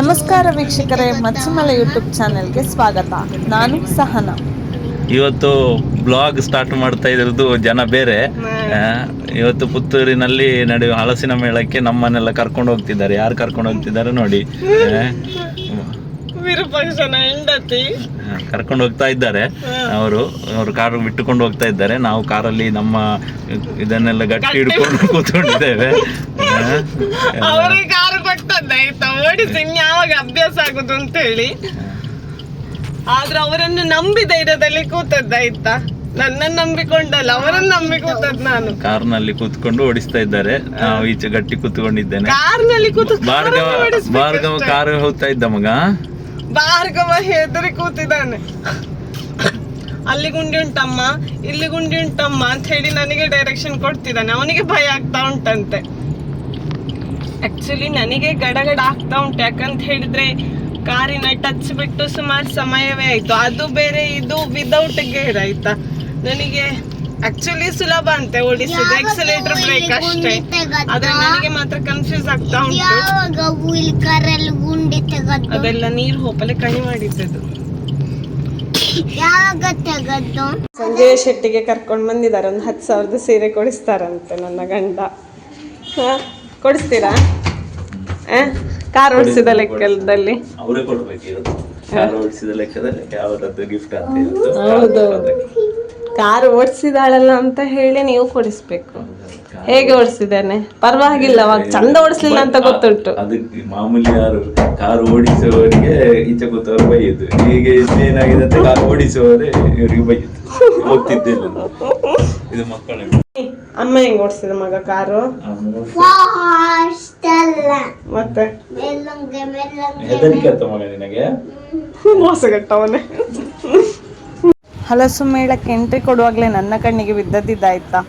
ನಮಸ್ಕಾರ ವೀಕ್ಷಕರೇ ಮಚ್ಚಮಲೆ ಯೂಟ್ಯೂಬ್ ಚಾನೆಲ್ಗೆ ಸ್ವಾಗತ. ನಾನು ಸಹನ. ಇವತ್ತು ಬ್ಲಾಗ್ ಸ್ಟಾರ್ಟ್ ಮಾಡ್ತಾ ಇರೋದು ಜನ ಬೇರೆ. ಇವತ್ತು ಪುತ್ತೂರಿನಲ್ಲಿ ನಡೆಯುವ ಹಲಸಿನ ಮೇಳಕ್ಕೆ ನಮ್ಮನ್ನೆಲ್ಲ ಕರ್ಕೊಂಡು ಹೋಗ್ತಿದ್ದಾರೆ. ಯಾರು ಕರ್ಕೊಂಡು ಹೋಗ್ತಿದ್ದಾರೆ ನೋಡಿ. ಕರ್ಕೊಂಡು ಹೋಗ್ತಾ ಇದ್ದಾರೆ. ಅವರು ಅವರು ಕಾರು ಬಿಟ್ಟುಕೊಂಡು ಹೋಗ್ತಾ ಇದ್ದಾರೆ. ನಾವು ಕಾರಲ್ಲಿ ನಮ್ಮ ಇದನ್ನೆಲ್ಲ ಗಟ್ಟಿ ಹಿಡ್ಕೊಂಡು ಕೂತ್ಕೊಂಡಿದ್ದೇವೆ. ಆ, ಎಲ್ಲ- ಅವರಿಗೆ ಕಾರು ಓಡಿಸಿ ಯಾವಾಗ ಅಭ್ಯಾಸ ಆಗುದು ಅಂತ ಹೇಳಿ. ಆದ್ರೆ ಅವರನ್ನು ನಂಬಿ ಧೈರ್ಯದಲ್ಲಿ ಕೂತದ್ದಾಯ್ತಾ ನನ್ನನ್ನು ನಂಬಿಕೊಂಡಲ್ಲ ಅವರನ್ನು ನಂಬಿ ಕೂತದ್ ನಾನು. ಕಾರ್ನಲ್ಲಿ ಕೂತ್ಕೊಂಡು ಓಡಿಸ್ತಾ ಇದ್ದಾರೆ. ನಾವು ಈಚೆ ಗಟ್ಟಿ ಕೂತ್ಕೊಂಡಿದ್ದೇನೆ. ಕಾರ್ನಲ್ಲಿ ಕೂತು ಭಾರ್ಗವ. ಭಾರ್ಗವ ಕಾರು ಹೋಗ್ತಾ ಇದ್ದ ಮಗ? ಭಾರ್ಗವ ಹೆದರಿ ಕೂತಿದ್ದಾನೆ. ಅಲ್ಲಿ ಗುಂಡಿ ಉಂಟಮ್ಮ ಇಲ್ಲಿ ಗುಂಡಿ ಉಂಟಮ್ಮ ಅಂತ ಹೇಳಿ ನನಗೆ ಡೈರೆಕ್ಷನ್ ಕೊಡ್ತಿದ್ದಾನೆ. ಅವನಿಗೆ ಭಯ ಆಗ್ತಾ ಉಂಟಂತೆ. ಆಕ್ಚುಲಿ ನನಗೆ ಗಡಗಡ ಆಗ್ತಾ ಉಂಟು. ಯಾಕಂತ ಹೇಳಿದ್ರೆ ಕಾರಿನ ಟಚ್ ಬಿಟ್ಟು ಸುಮಾರು ಸಮಯವೇ ಆಯ್ತು. ಅದು ಬೇರೆ ಇದು ವಿದೌಟ್ ಗೇರ್ ಆಯ್ತಾ? ನನಗೆ ಆಕ್ಚುಲಿ ಸುಲಭ ಅಂತೆ ಓಡಿಸಿದ್ರೆ ಎಕ್ಸಲೇಟರ್ ಬ್ರೇಕ್ ಅಷ್ಟೇ. ಆದ್ರೆ ನನಗೆ ಮಾತ್ರ ಕನ್ಫ್ಯೂಸ್ ಆಗ್ತಾ ಉಂಟು. ಅದೆಲ್ಲ ನೀರು ಹೋಪಲೆ ಕಣಿ ಮಾಡಿದ್ದು ಸಂಜಯ ಶೆಟ್ಟಿಗೆ ಕರ್ಕೊಂಡು ಬಂದಿದ್ದಾರೆ. ಒಂದು ಹತ್ತು ಸಾವಿರದ ಸೀರೆ ಕೊಡಿಸ್ತಾರಂತೆ ನನ್ನ ಗಂಡ. ಹಾ, ಕೊಡಿಸ್ತೀರಾ? ಕಾರ್ ಓಡಿಸಿದ ಲೆಕ್ಕದಲ್ಲಿ. ಅವರೇ ಕೊಡ್ಬೇಕು ಇವತ್ತು ಕಾರು ಓಡಿಸಿದ ಲೆಕ್ಕದಲ್ಲಿ ಯಾವ್ದದ್ದು ಗಿಫ್ಟ್ ಅಂತ ಹೌದು. ಕಾರ್ ಓಡಿಸಿದಾಳಲ್ಲ ಅಂತ ಹೇಳಿ ನೀವು ಕೊಡಿಸ್ಬೇಕು. ಹೇಗೆ ಓಡಿಸಿದ್ದಾನೆ? ಪರವಾಗಿಲ್ಲ ಅವಾಗ ಚಂದ ಓಡಿಸ್ಲಿಲ್ಲ ಅಂತ ಗೊತ್ತುಂಟು. ಅದಕ್ಕೆ ಮಾಮೂಲಿ ಯಾರು ಕಾರು ಓಡಿಸುವವರಿಗೆ ಈಚೆ ಕೂತವ್ರು ಬೈಯುದು. ಈಗ ಏನಾಗಿದೆ ಅಂತ ಕಾರ್ ಓಡಿಸುವವರೇ ಇವರಿಗೆ ಬೈಯುದು. ಹೋಗ್ತಿದ್ದಿಲ್ಲ ಇದು ಮಕ್ಕಳ. ಅಮ್ಮ ಹೆಂಗ್ ಓಡಿಸಿದ ಮಗ ಕಾರು? ಮತ್ತೆ? ಮೋಸಗಟ್ಟವನೇ ಹಲಸು ಮೇಳಕ್ಕೆ ಎಂಟ್ರಿ ಕೊಡುವಾಗಲೇ ನನ್ನ ಕಣ್ಣಿಗೆ ಬಿದ್ದದ್ದಿದ್ದಾಯ್ತಾ?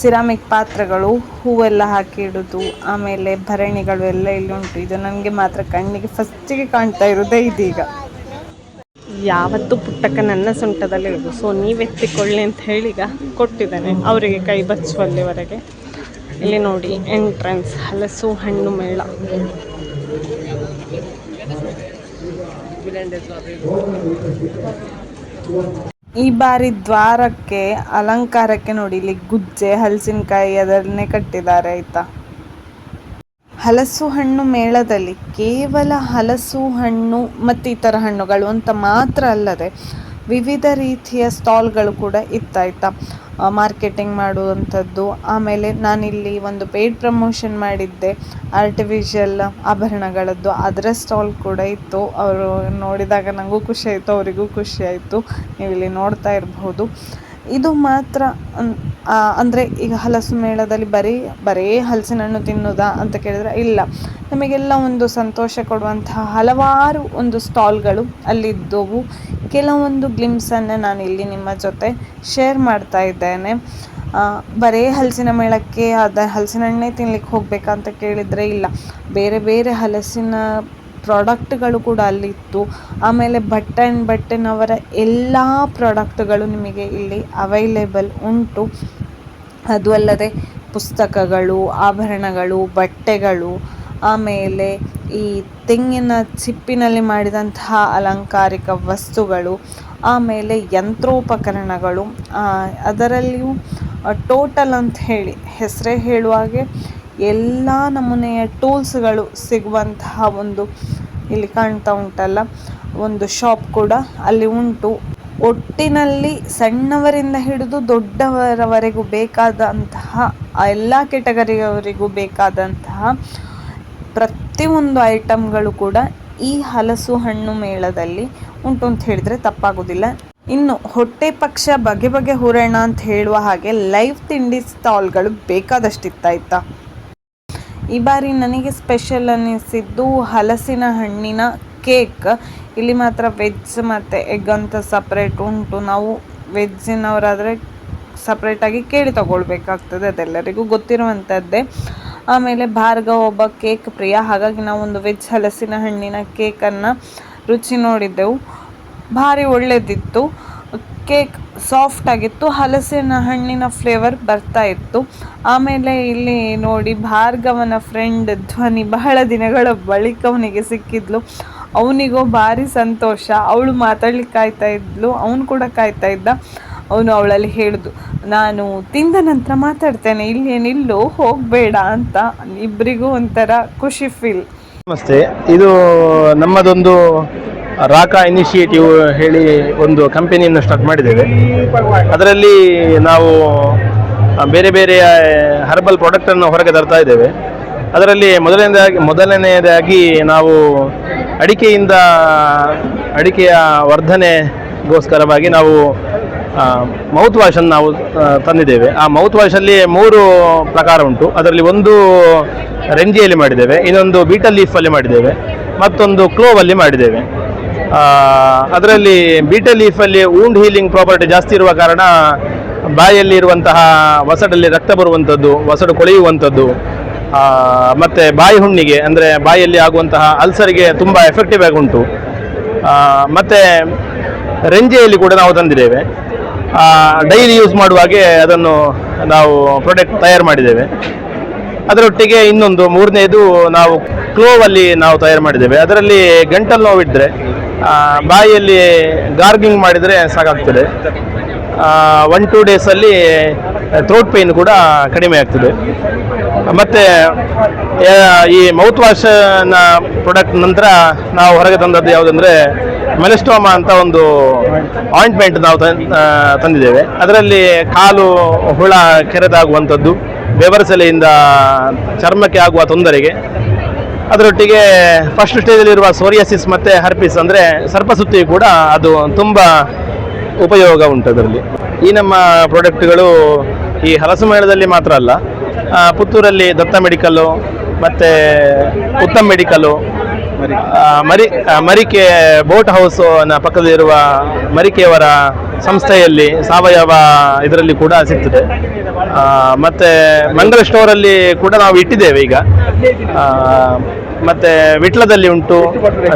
ಸಿರಾಮಿಕ್ ಪಾತ್ರೆಗಳು ಹೂವೆಲ್ಲ ಹಾಕಿ ಇಡೋದು ಆಮೇಲೆ ಭರಣಿಗಳು ಎಲ್ಲ ಇಲ್ಲಿ ಉಂಟು. ಇದು ನನಗೆ ಮಾತ್ರ ಕಣ್ಣಿಗೆ ಫಸ್ಟಿಗೆ ಕಾಣ್ತಾ ಇರೋದೇ ಇದೀಗ. ಯಾವತ್ತು ಪುಟ್ಟಕ್ಕ ನನ್ನ ಸೊಂಟದಲ್ಲಿ ಇರೋದು. ಸೊ ನೀವೆತ್ತಿಕೊಳ್ಳಿ ಅಂತ ಹೇಳಿ ಈಗ ಕೊಟ್ಟಿದ್ದಾನೆ. ಅವರಿಗೆ ಕೈ ಬಚ್ಚುವಲ್ಲಿವರೆಗೆ ಇಲ್ಲಿ ನೋಡಿ ಎಂಟ್ರೆನ್ಸ್ ಹಲಸು ಹಣ್ಣು ಮೇಳ. ಈ ಬಾರಿ ದ್ವಾರಕ್ಕೆ, ಅಲಂಕಾರಕ್ಕೆ ನೋಡಿ, ಇಲ್ಲಿ ಗುಜ್ಜೆ, ಹಲಸಿನಕಾಯಿ ಅದನ್ನೇ ಕಟ್ಟಿದ್ದಾರೆ, ಆಯ್ತಾ? ಹಲಸು ಹಣ್ಣು ಮೇಳದಲ್ಲಿ ಕೇವಲ ಹಲಸು ಹಣ್ಣು ಮತ್ತು ಇತರ ಹಣ್ಣುಗಳು ಅಂತ ಮಾತ್ರ ಅಲ್ಲದೆ ವಿವಿಧ ರೀತಿಯ ಸ್ಟಾಲ್ಗಳು ಕೂಡ ಇತ್ತಾಯ್ತಾ. ಮಾರ್ಕೆಟಿಂಗ್ ಮಾಡುವಂಥದ್ದು. ಆಮೇಲೆ ನಾನಿಲ್ಲಿ ಒಂದು ಪೇಯ್ಡ್ ಪ್ರಮೋಷನ್ ಮಾಡಿದ್ದೆ. ಆರ್ಟಿಫಿಷಿಯಲ್ ಆಭರಣಗಳದ್ದು. ಅದರ ಸ್ಟಾಲ್ ಕೂಡ ಇತ್ತು. ಅವರು ನೋಡಿದಾಗ ನನಗೂ ಖುಷಿ ಆಯಿತು, ಅವರಿಗೂ ಖುಷಿ ಆಯಿತು. ನೀವು ಇಲ್ಲಿ ನೋಡ್ತಾ ಇರಬಹುದು ಇದು ಮಾತ್ರ ಅಂದರೆ ಈಗ ಹಲಸು ಮೇಳದಲ್ಲಿ ಬರೀ ಬರೀ ಹಲಸಿನ ಹಣ್ಣು ತಿನ್ನೋದಾ ಅಂತ ಕೇಳಿದ್ರೆ ಇಲ್ಲ. ನಮಗೆಲ್ಲ ಒಂದು ಸಂತೋಷ ಕೊಡುವಂತಹ ಹಲವಾರು ಒಂದು ಸ್ಟಾಲ್ಗಳು ಅಲ್ಲಿದ್ದವು. ಕೆಲವೊಂದು ಗ್ಲಿಮ್ಸನ್ನು ನಾನು ಇಲ್ಲಿ ನಿಮ್ಮ ಜೊತೆ ಶೇರ್ ಮಾಡ್ತಾ ಇದ್ದೇನೆ. ಬರೇ ಹಲಸಿನ ಮೇಳಕ್ಕೆ ಅದ ಹಲಸಿನ ಹಣ್ಣೇ ತಿನ್ಲಿಕ್ಕೆ ಹೋಗ್ಬೇಕಂತ ಕೇಳಿದರೆ ಇಲ್ಲ. ಬೇರೆ ಬೇರೆ ಹಲಸಿನ ಪ್ರಾಡಕ್ಟ್ಗಳು ಕೂಡ ಅಲ್ಲಿತ್ತು. ಆಮೇಲೆ ಬಟ್ಟೆ ಆ್ಯಂಡ್ ಬಟ್ಟೆನವರ ಎಲ್ಲ ಪ್ರಾಡಕ್ಟ್ಗಳು ನಿಮಗೆ ಇಲ್ಲಿ ಅವೈಲೇಬಲ್ ಉಂಟು. ಅದು ಅಲ್ಲದೆ ಪುಸ್ತಕಗಳು, ಆಭರಣಗಳು, ಬಟ್ಟೆಗಳು, ಆಮೇಲೆ ಈ ತೆಂಗಿನ ಚಿಪ್ಪಿನಲ್ಲಿ ಮಾಡಿದಂತಹ ಅಲಂಕಾರಿಕ ವಸ್ತುಗಳು, ಆಮೇಲೆ ಯಂತ್ರೋಪಕರಣಗಳು ಅದರಲ್ಲಿಯೂ ಟೋಟಲ್ ಅಂತ ಹೇಳಿ, ಹೆಸರೇ ಹೇಳುವಾಗೆ ಎಲ್ಲ ನಮೂನೆಯ ಟೂಲ್ಸ್ಗಳು ಸಿಗುವಂತಹ ಒಂದು ಇಲ್ಲಿ ಕಾಣ್ತಾ ಉಂಟಲ್ಲ, ಒಂದು ಶಾಪ್ ಕೂಡ ಅಲ್ಲಿ ಉಂಟು. ಒಟ್ಟಿನಲ್ಲಿ ಸಣ್ಣವರಿಂದ ಹಿಡಿದು ದೊಡ್ಡವರವರೆಗೂ ಬೇಕಾದಂತಹ, ಎಲ್ಲ ಕೆಟಗರಿಯವರಿಗೂ ಬೇಕಾದಂತಹ ಪ್ರತಿಯೊಂದು ಐಟಮ್ಗಳು ಕೂಡ ಈ ಹಲಸು ಹಣ್ಣು ಮೇಳದಲ್ಲಿ ಉಂಟು ಅಂತ ಹೇಳಿದರೆ ತಪ್ಪಾಗೋದಿಲ್ಲ. ಇನ್ನು ಹೊಟ್ಟೆ ಪಕ್ಷ ಬಗೆ ಬಗೆ ಹೂರಣ ಅಂತ ಹೇಳುವ ಹಾಗೆ ಲೈವ್ ತಿಂಡಿ ಸ್ಟಾಲ್ಗಳು ಬೇಕಾದಷ್ಟಿತ್ತಾಯ್ತಾ? ಈ ಬಾರಿ ನನಗೆ ಸ್ಪೆಷಲ್ ಅನ್ನಿಸಿದ್ದು ಹಲಸಿನ ಹಣ್ಣಿನ ಕೇಕ್ ಇಲ್ಲಿ ಮಾತ್ರ ವೆಜ್ ಮತ್ತು ಎಗ್ ಅಂತ ಸಪ್ರೇಟ್ ಉಂಟು. ನಾವು ವೆಜ್ಜಿನವರಾದರೆ ಸಪ್ರೇಟಾಗಿ ಕೇಳಿ ತಗೊಳ್ಬೇಕಾಗ್ತದೆ ಅದೆಲ್ಲರಿಗೂ ಗೊತ್ತಿರುವಂಥದ್ದೇ ಆಮೇಲೆ ಭಾರ್ಗವ ಒಬ್ಬ ಕೇಕ್ ಪ್ರಿಯ. ಹಾಗಾಗಿ ನಾವು ಒಂದು ವೆಜ್ ಹಲಸಿನ ಹಣ್ಣಿನ ಕೇಕನ್ನು ರುಚಿ ನೋಡಿದ್ದೆವು. ಭಾರಿ ಒಳ್ಳೆಯದಿತ್ತು ಕೇಕ್ ಸಾಫ್ಟ್ ಆಗಿತ್ತು. ಹಲಸಿನ ಹಣ್ಣಿನ ಫ್ಲೇವರ್ ಬರ್ತಾ ಇತ್ತು. ಆಮೇಲೆ ಇಲ್ಲಿ ನೋಡಿ ಭಾರ್ಗವನ ಫ್ರೆಂಡ್ ಧ್ವನಿ ಬಹಳ ದಿನಗಳ ಬಳಿಕ ಅವನಿಗೆ ಸಿಕ್ಕಿದ್ಲು. ಅವನಿಗೂ ಭಾರಿ ಸಂತೋಷ. ಅವಳು ಮಾತಾಡ್ಲಿಕ್ಕೆ ಕಾಯ್ತಾ ಇದ್ಲು. ಅವನು ಕೂಡ ಕಾಯ್ತಾ ಇದ್ದ. ಅವನು ಅವಳಲ್ಲಿ ಹೇಳಿದು, ನಾನು ತಿಂದ ನಂತರ ಮಾತಾಡ್ತೇನೆ. ಇಲ್ಲಿ ನಿಲ್ಲು ಹೋಗಬೇಡ ಅಂತ. ಇಬ್ಬರಿಗೂ ಒಂಥರ ಖುಷಿ ಫೀಲ್ ನಮಸ್ತೆ. ಇದು ನಮ್ಮದೊಂದು ರಾಕಾ ಇನಿಷಿಯೇಟಿವ್ ಹೇಳಿ ಒಂದು ಕಂಪನಿಯನ್ನು ಸ್ಟಾರ್ಟ್ ಮಾಡಿದ್ದೇವೆ. ಅದರಲ್ಲಿ ನಾವು ಬೇರೆ ಬೇರೆ ಹರ್ಬಲ್ ಪ್ರಾಡಕ್ಟನ್ನು ಹೊರಗೆ ತರ್ತಾ ಇದ್ದೇವೆ. ಅದರಲ್ಲಿ ಮೊದಲನೇದಾಗಿ, ಮೊದಲನೆಯದಾಗಿ ನಾವು ಅಡಿಕೆಯಿಂದ, ಅಡಿಕೆಯ ವರ್ಧನೆಗೋಸ್ಕರವಾಗಿ ನಾವು ಮೌತ್ ವಾಶನ್ನು ನಾವು ತಂದಿದ್ದೇವೆ. ಆ ಮೌತ್ ವಾಶಲ್ಲಿ ಮೂರು ಪ್ರಕಾರ ಉಂಟು. ಅದರಲ್ಲಿ ಒಂದು ರೆಂಜಿಯಲ್ಲಿ ಮಾಡಿದ್ದೇವೆ, ಇನ್ನೊಂದು ಬೀಟಲ್ ಲೀಫಲ್ಲಿ ಮಾಡಿದ್ದೇವೆ, ಮತ್ತೊಂದು ಕ್ಲೋವಲ್ಲಿ ಮಾಡಿದ್ದೇವೆ. ಅದರಲ್ಲಿ ಬೀಟಲ್ ಲೀಫಲ್ಲಿ ವೂಂಡ್ ಹೀಲಿಂಗ್ ಪ್ರಾಪರ್ಟಿ ಜಾಸ್ತಿ ಇರುವ ಕಾರಣ ಬಾಯಲ್ಲಿ ಇರುವಂತಹ ವಸಡಲ್ಲಿ ರಕ್ತ ಬರುವಂಥದ್ದು ಒಸಡು ಕೊಳೆಯುವಂಥದ್ದು ಮತ್ತು ಬಾಯಿ ಹುಣ್ಣಿಗೆ, ಅಂದರೆ ಬಾಯಲ್ಲಿ ಆಗುವಂತಹ ಅಲ್ಸರಿಗೆ ತುಂಬ ಎಫೆಕ್ಟಿವ್ ಆಗಿ ಉಂಟು. ಮತ್ತು ಮತ್ತೆ ರೆಂಜೆಯಲ್ಲಿ ಕೂಡ ನಾವು ತಂದಿದ್ದೇವೆ. ಡೈಲಿ ಯೂಸ್ ಮಾಡುವಾಗೆ ಅದನ್ನು ನಾವು ಪ್ರಾಡಕ್ಟ್ ತಯಾರು ಮಾಡಿದ್ದೇವೆ. ಅದರೊಟ್ಟಿಗೆ ಇನ್ನೊಂದು ಮೂರನೇದು ನಾವು ಕ್ಲೋವಲ್ಲಿ ನಾವು ತಯಾರು ಮಾಡಿದ್ದೇವೆ. ಅದರಲ್ಲಿ ಗಂಟಲು ನೋವಿದ್ದರೆ ಬಾಯಿಯಲ್ಲಿ ಗಾರ್ಗಿಂಗ್ ಮಾಡಿದರೆ ಸಾಕಾಗ್ತದೆ. ಒನ್ ಟೂ ಡೇಸಲ್ಲಿ ಥ್ರೋಟ್ ಪೇಯ್ನ್ ಕೂಡ ಕಡಿಮೆ ಆಗ್ತದೆ. ಮತ್ತು ಈ ಮೌತ್ ವಾಶನ ಪ್ರಾಡಕ್ಟ್ ನಂತರ ನಾವು ಹೊರಗೆ ತಂದದ್ದು ಯಾವುದಂದರೆ ಮೆಲೆಸ್ಟೋಮಾ ಅಂತ ಒಂದು ಆಯಿಂಟ್ಮೆಂಟ್ ನಾವು ತಂದಿದ್ದೇವೆ. ಅದರಲ್ಲಿ ಕಾಲು, ಹುಳ, ಕೆರೆದಾಗುವಂಥದ್ದು ಬೆವರಸೆಲೆಯಿಂದ ಚರ್ಮಕ್ಕೆ ಆಗುವ ತೊಂದರೆಗೆ ಅದರೊಟ್ಟಿಗೆ ಫಸ್ಟ್ ಸ್ಟೇಜಲ್ಲಿರುವ ಸೋರಿಯಾಸಿಸ್ ಮತ್ತು ಹರ್ಪಿಸ್ ಅಂದರೆ ಸರ್ಪಸುತ್ತಿ ಕೂಡ ಅದು ತುಂಬ ಉಪಯೋಗ ಉಂಟು ಅದರಲ್ಲಿ. ಈ ನಮ್ಮ ಪ್ರಾಡಕ್ಟ್ಗಳು ಈ ಹಲಸು ಮೇಳದಲ್ಲಿ ಮಾತ್ರ ಅಲ್ಲ ಪುತ್ತೂರಲ್ಲಿ ದತ್ತ ಮೆಡಿಕಲ್ಲು ಮತ್ತು ಉತ್ತಮ್ ಮೆಡಿಕಲ್ಲು ಮರಿ ಮರಿಕೆ ಬೋಟ್ ಹೌಸ್ ಪಕ್ಕದಲ್ಲಿರುವ ಮರಿಕೆಯವರ ಸಂಸ್ಥೆಯಲ್ಲಿ ಸಾವಯವ ಇದರಲ್ಲಿ ಕೂಡ ಸಿಗ್ತದೆ. ಮತ್ತು ಮಂಗಲ ಸ್ಟೋರಲ್ಲಿ ಕೂಡ ನಾವು ಇಟ್ಟಿದ್ದೇವೆ ಈಗ. ಮತ್ತೆ ವಿಟ್ಲದಲ್ಲಿ ಉಂಟು,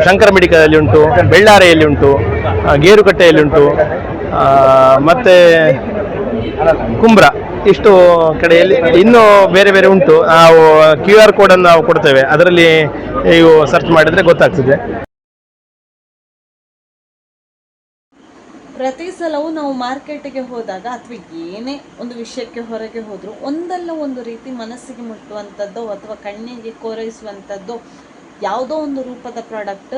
ಶಂಕರ ಮೆಡಿಕಲಲ್ಲಿ ಉಂಟು, ಬೆಳ್ಳಾರೆಯಲ್ಲಿ ಉಂಟು ಗೇರುಕಟ್ಟೆಯಲ್ಲಿ ಉಂಟು ಮತ್ತೆ ಕುಂಬ್ರ ಇಷ್ಟು ಕಡೆಯಲ್ಲಿ ಇನ್ನೂ ಬೇರೆ ಬೇರೆ ಉಂಟು. ನಾವು ಕ್ಯೂ ಆರ್ ಕೋಡನ್ನು ನಾವು ಕೊಡ್ತೇವೆ. ಅದರಲ್ಲಿ ನೀವು ಸರ್ಚ್ ಮಾಡಿದರೆ ಗೊತ್ತಾಗ್ತದೆ. ಪ್ರತಿ ಸಲವೂ ನಾವು ಮಾರ್ಕೆಟಿಗೆ ಹೋದಾಗ ಅಥವಾ ಏನೇ ಒಂದು ವಿಷಯಕ್ಕೆ ಹೊರಗೆ ಹೋದರೂ ಒಂದಲ್ಲ ಒಂದು ರೀತಿ ಮನಸ್ಸಿಗೆ ಮುಟ್ಟುವಂಥದ್ದು ಅಥವಾ ಕಣ್ಣಿಗೆ ಕೋರೈಸುವಂಥದ್ದು ಯಾವುದೋ ಒಂದು ರೂಪದ ಪ್ರಾಡಕ್ಟ್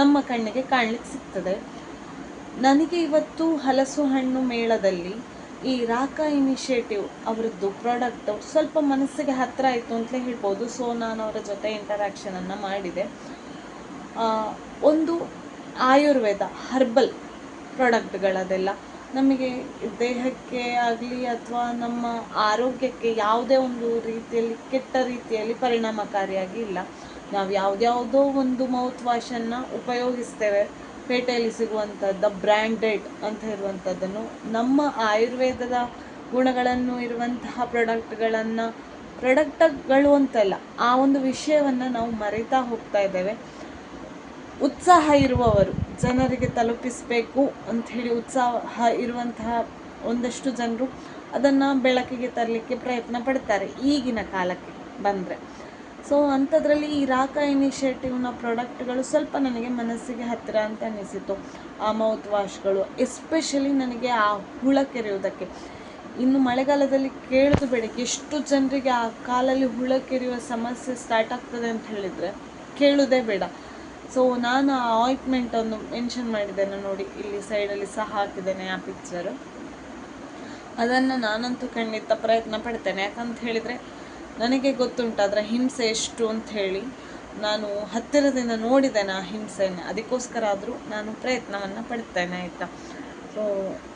ನಮ್ಮ ಕಣ್ಣಿಗೆ ಕಾಣಲಿಕ್ಕೆ ಸಿಗ್ತದೆ. ನನಗೆ ಇವತ್ತು ಹಲಸು ಹಣ್ಣು ಮೇಳದಲ್ಲಿ ಈ ರಾಕಾ ಇನಿಷಿಯೇಟಿವ್ ಅವರದ್ದು ಪ್ರಾಡಕ್ಟ್ ಸ್ವಲ್ಪ ಮನಸ್ಸಿಗೆ ಹತ್ತಿರ ಆಯಿತು ಅಂತಲೇ ಹೇಳ್ಬೋದು. ಸೊ ನಾನು ಅವರ ಜೊತೆ ಇಂಟರಾಕ್ಷನನ್ನು ಮಾಡಿದೆ. ಒಂದು ಆಯುರ್ವೇದ ಹರ್ಬಲ್ ಪ್ರಾಡಕ್ಟ್ಗಳದೆಲ್ಲ ನಮಗೆ ದೇಹಕ್ಕೆ ಆಗಲಿ ಅಥವಾ ನಮ್ಮ ಆರೋಗ್ಯಕ್ಕೆ ಯಾವುದೇ ಒಂದು ರೀತಿಯಲ್ಲಿ, ಕೆಟ್ಟ ರೀತಿಯಲ್ಲಿ ಪರಿಣಾಮಕಾರಿಯಾಗಿ ಇಲ್ಲ. ನಾವು ಯಾವುದ್ಯಾವುದೋ ಒಂದು ಮೌತ್ ವಾಶನ್ನು ಉಪಯೋಗಿಸ್ತೇವೆ. ಪೇಟೆಯಲ್ಲಿ ಸಿಗುವಂಥದ್ದು ಬ್ರ್ಯಾಂಡೆಡ್ ಅಂತ ಇರುವಂಥದ್ದನ್ನು, ನಮ್ಮ ಆಯುರ್ವೇದದ ಗುಣಗಳನ್ನು ಇರುವಂತಹ ಪ್ರಾಡಕ್ಟ್ಗಳನ್ನು ಪ್ರಾಡಕ್ಟ್ಗಳು ಅಂತಲ್ಲ, ಆ ಒಂದು ವಿಷಯವನ್ನು ನಾವು ಮರಿತಾ ಹೋಗ್ತಾ ಇದ್ದೇವೆ. ಉತ್ಸಾಹ ಇರುವವರು ಜನರಿಗೆ ತಲುಪಿಸಬೇಕು ಅಂಥೇಳಿ ಉತ್ಸಾಹ ಇರುವಂತಹ ಒಂದಷ್ಟು ಜನರು ಅದನ್ನು ಬೆಳಕಿಗೆ ತರಲಿಕ್ಕೆ ಪ್ರಯತ್ನ ಪಡ್ತಾರೆ ಈಗಿನ ಕಾಲಕ್ಕೆ ಬಂದರೆ. ಸೊ ಅಂಥದ್ರಲ್ಲಿ ಈ ರಾಕ ಇನಿಷಿಯೇಟಿವ್ನ ಪ್ರಾಡಕ್ಟ್ಗಳು ಸ್ವಲ್ಪ ನನಗೆ ಮನಸ್ಸಿಗೆ ಹತ್ತಿರ ಅಂತ ಅನಿಸಿತು. ಆ ಮೌತ್ ವಾಶ್ಗಳು ಎಸ್ಪೆಷಲಿ ನನಗೆ ಆ ಹುಳ ಕೆರೆಯುವುದಕ್ಕೆ. ಇನ್ನು ಮಳೆಗಾಲದಲ್ಲಿ ಕೇಳಿದು ಬೇಡ ಎಷ್ಟು ಜನರಿಗೆ ಆ ಕಾಲಲ್ಲಿ ಹುಳ ಕೆರೆಯುವ ಸಮಸ್ಯೆ ಸ್ಟಾರ್ಟ್ ಆಗ್ತದೆ ಅಂತ ಹೇಳಿದರೆ ಕೇಳುವುದೇ ಬೇಡ. ಸೊ ನಾನು ಆ ಆಯಿಂಟ್ಮೆಂಟನ್ನು ಮೆನ್ಷನ್ ಮಾಡಿದ್ದೇನೆ ನೋಡಿ, ಇಲ್ಲಿ ಸೈಡಲ್ಲಿ ಸಹ ಹಾಕಿದ್ದೇನೆ ಆ ಪಿಕ್ಚರು ಅದನ್ನು ನಾನಂತೂ ಖಂಡಿತ ಪ್ರಯತ್ನ ಪಡ್ತೇನೆ. ಯಾಕಂತ ಹೇಳಿದರೆ, ನನಗೆ ಗೊತ್ತುಂಟು ಅದರ ಹಿಂಸೆ ಎಷ್ಟು ಅಂತ ಹೇಳಿ, ನಾನು ಹತ್ತಿರದಿಂದ ನೋಡಿದ್ದೇನೆ ಆ ಹಿಂಸೆಯನ್ನು ಅದಕ್ಕೋಸ್ಕರ ಆದರೂ ನಾನು ಪ್ರಯತ್ನವನ್ನು ಪಡ್ತೇನೆ, ಆಯಿತಾ? ಸೊ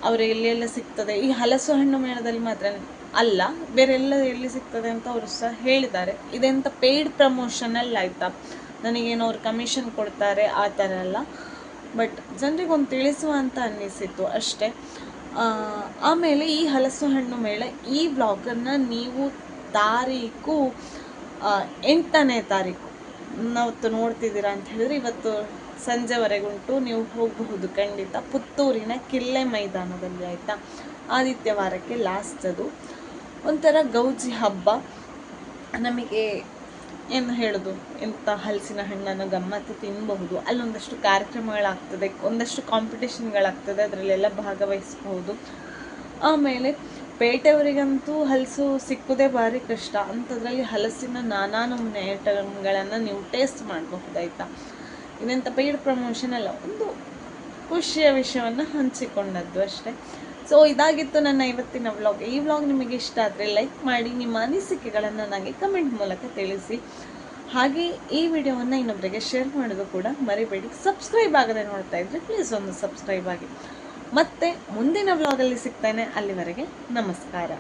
ಅವರು ಎಲ್ಲೆಲ್ಲ ಸಿಗ್ತದೆ? ಈ ಹಲಸು ಹಣ್ಣು ಮೇಳದಲ್ಲಿ ಮಾತ್ರ ಅಲ್ಲ ಬೇರೆ ಎಲ್ಲ ಸಿಗ್ತದೆ ಅಂತ ಅವರು ಸಹ ಹೇಳಿದ್ದಾರೆ. ಇದೆಂಥ ಪೇಯ್ಡ್ ಪ್ರಮೋಷನ್ ಅಲ್ಲ, ಆಯಿತಾ? ನನಗೇನೋ ಅವ್ರು ಕಮಿಷನ್ ಕೊಡ್ತಾರೆ ಆ ಥರ ಎಲ್ಲ. ಬಟ್ ಜನರಿಗೊಂದು ತಿಳಿಸುವ ಅಂತ ಅನ್ನಿಸಿತ್ತು ಅಷ್ಟೇ. ಆಮೇಲೆ ಈ ಹಲಸು ಹಣ್ಣು ಮೇಳ ಈ ಬ್ಲಾಗರ್ನ ನೀವು ತಾರೀಕು ಎಂಟನೇ ತಾರೀಕು, ನಾವತ್ತು ನೋಡ್ತಿದ್ದೀರಾ ಅಂತ ಹೇಳಿದ್ರೆ ಇವತ್ತು ಸಂಜೆವರೆಗುಂಟು ನೀವು ಹೋಗಬಹುದು ಖಂಡಿತ. ಪುತ್ತೂರಿನ ಕಿಲ್ಲೆ ಮೈದಾನದಲ್ಲಿ ಆಯಿತಾ? ಆದಿತ್ಯವಾರಕ್ಕೆ ಲಾಸ್ಟ್ ಅದು. ಒಂಥರ ಗೌಜಿ ಹಬ್ಬ. ನಮಗೆ ಏನು ಹೇಳೋದು. ಎಂಥ ಹಲಸಿನ ಹಣ್ಣನ್ನು ಗಮ್ಮತ್ತು ತಿನ್ನಬಹುದು ಅಲ್ಲೊಂದಷ್ಟು ಕಾರ್ಯಕ್ರಮಗಳಾಗ್ತದೆ, ಒಂದಷ್ಟು ಕಾಂಪಿಟೇಷನ್ಗಳಾಗ್ತದೆ ಅದರಲ್ಲೆಲ್ಲ ಭಾಗವಹಿಸಬಹುದು. ಆಮೇಲೆ ಪೇಟೆಯವರಿಗಂತೂ ಹಲಸು ಸಿಕ್ಕುದೇ ಭಾರಿ ಕಷ್ಟ. ಅಂಥದ್ರಲ್ಲಿ ಹಲಸಿನ ನಾನಾ ನಮೂನೆ ಐಟಮ್ಗಳನ್ನು ನೀವು ಟೇಸ್ಟ್ ಮಾಡಬಹುದಾಯ್ತಾ? ಇನ್ನೆಂಥ ಪೇಯ್ಡ್ ಪ್ರಮೋಷನ್ ಅಲ್ಲ, ಒಂದು ಖುಷಿಯ ವಿಷಯವನ್ನು ಹಂಚಿಕೊಂಡದ್ದು ಅಷ್ಟೇ. ಸೊ ಇದಾಗಿತ್ತು ನನ್ನ ಇವತ್ತಿನ ವ್ಲಾಗ್ ಈ ವ್ಲಾಗ್ ನಿಮಗೆ ಇಷ್ಟ ಆದರೆ ಲೈಕ್ ಮಾಡಿ, ನಿಮ್ಮ ಅನಿಸಿಕೆಗಳನ್ನು ನನಗೆ ಕಮೆಂಟ್ ಮೂಲಕ ತಿಳಿಸಿ. ಹಾಗೆ ಈ ವಿಡಿಯೋವನ್ನು ಇನ್ನೊಬ್ಬರಿಗೆ ಶೇರ್ ಮಾಡೋದು ಕೂಡ ಮರಿಬೇಡಿ. ಸಬ್ಸ್ಕ್ರೈಬ್ ಆಗದೆ ನೋಡ್ತಾ ಇದ್ರೆ ಪ್ಲೀಸ್ ಒಂದು ಸಬ್ಸ್ಕ್ರೈಬ್ ಆಗಿ. ಮತ್ತೆ ಮುಂದಿನ ವ್ಲಾಗಲ್ಲಿ ಸಿಗ್ತೇನೆ. ಅಲ್ಲಿವರೆಗೆ ನಮಸ್ಕಾರ.